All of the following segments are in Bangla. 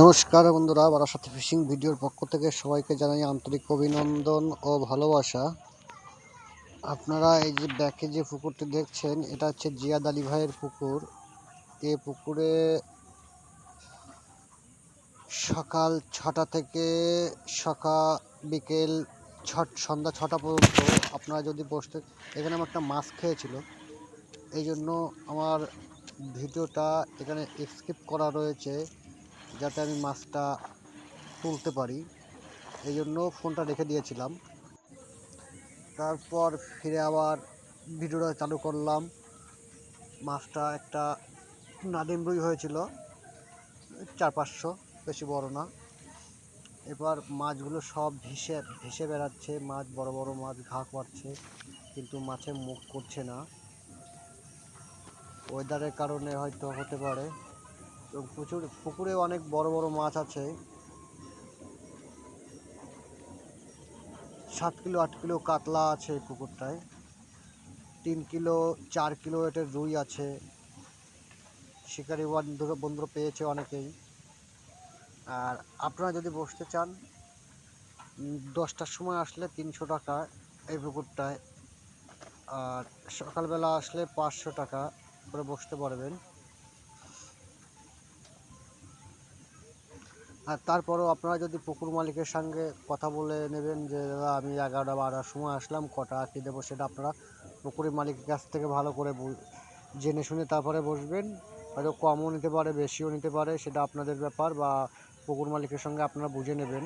নমস্কার বন্ধুরা, বারাসাতে ফিশিং ভিডিওর পক্ষ থেকে সবাইকে জানাই আন্তরিক অভিনন্দন ও ভালোবাসা। আপনারা এই যে ব্যাকে যে পুকুরটি দেখছেন, এটা হচ্ছে জিয়াদ আলী ভাইয়ের পুকুর। এ পুকুরে সকাল ছটা থেকে সকাল বিকেল ছ সন্ধ্যা ছটা পর্যন্ত আপনারা যদি বসতে, এখানে আমার একটা মাছ খেয়েছিল। এই জন্য আমার ভিডিওটা এখানে স্কিপ করা রয়েছে। যাতে আমি মাছটা তুলতে পারি। এই জন্য ফোনটা রেখে দিয়েছিলাম। তারপর ফিরে আবার ভিডিওটা চালু করলাম। মাছটা একটা নাদিম রুই হয়েছিল। চার পাঁচশো, বেশি বড় না। এবার মাছগুলো সব ভেসে ভেসে বেড়াচ্ছে। মাছ বড় বড় মাছ ঘাক মারছে কিন্তু মাছের মুখ করছে না। ওয়েদারের কারণে হয়তো হতে পারে। এবং প্রচুর পুকুরে অনেক বড় বড় মাছ আছে। সাত কিলো, আট কিলো কাতলা আছে এই পুকুরটায়। তিন কিলো, চার কিলো এটার রুই আছে। শিকারি বন্ধুরা বন্ধুরা পেয়েছে অনেকেই। আর আপনারা যদি বসতে চান দশটার সময় আসলে তিনশো টাকা এই পুকুরটায়। আর সকালবেলা আসলে পাঁচশো টাকা করে বসতে পারবেন। আর তারপরেও আপনারা যদি পুকুর মালিকের সঙ্গে কথা বলে নেবেন যে, দাদা, আমি এগারোটা বারোটার সময় আসলাম, কটা কী দেবো? সেটা আপনারা পুকুরের মালিকের কাছ থেকে ভালো করে জেনে শুনে তারপরে বসবেন। হয়তো কমও নিতে পারে, বেশিও নিতে পারে, সেটা আপনাদের ব্যাপার বা পুকুর মালিকের সঙ্গে আপনারা বুঝে নেবেন।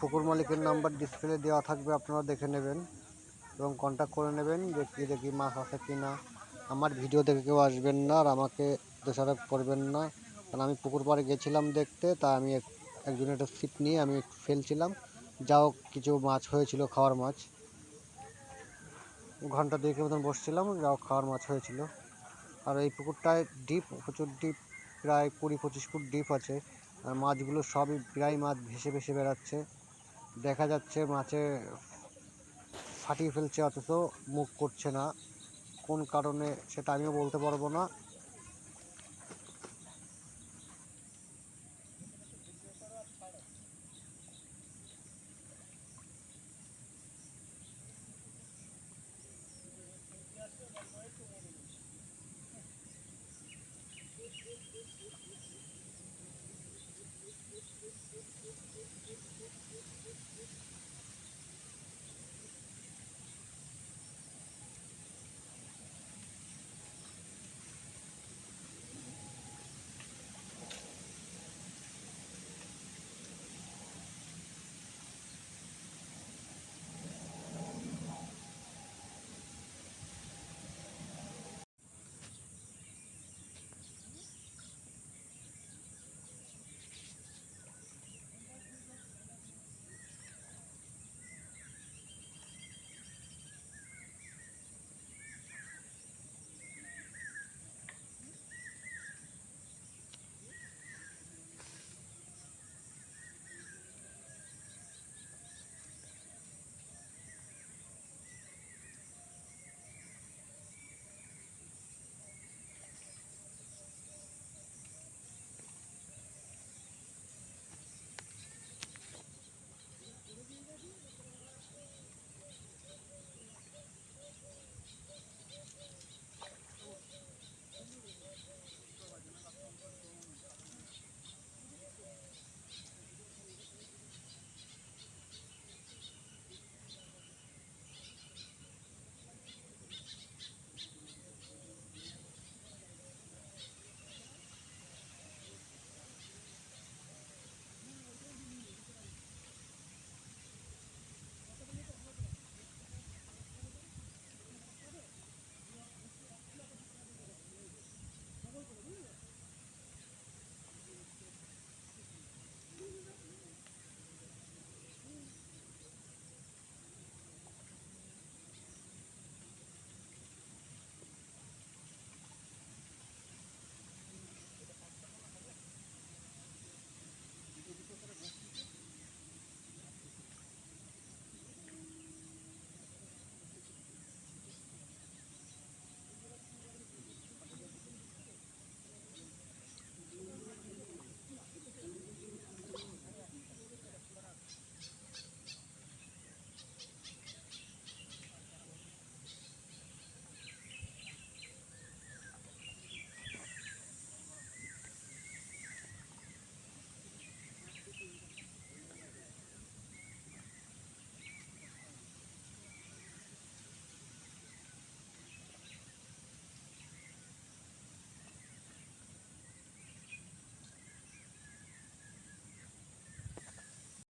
পুকুর মালিকের নাম্বার ডিসপ্লে দেওয়া থাকবে, আপনারা দেখে নেবেন এবং কন্ট্যাক্ট করে নেবেন যে, কী দেখি, মাছ আছে কি না আমার ভিডিও দেখে কেউ আসবেন না আর আমাকে দোষারোপ করবেন না। কারণ আমি পুকুর পাড়ে গেছিলাম দেখতে, তা আমি এক- একজনের একটা ছিপ নিয়ে আমি ফেলছিলাম। যাও কিছু মাছ হয়েছিল, খাওয়ার মাছ। ঘণ্টা দুয়েকের মতন বসছিলাম যাও খাওয়ার মাছ হয়েছিল। আর এই পুকুরটায় ডিপ, প্রচুর ডিপ, প্রায় কুড়ি পঁচিশ ফুট ডিপ আছে। আর মাছগুলো সবই প্রায় মাছ ভেসে ভেসে বেড়াচ্ছে। দেখা যাচ্ছে মাছে ফাটিয়ে ফেলছে, অথচ মুখ করছে না। কোন কারণে সেটা আমিও বলতে পারব না।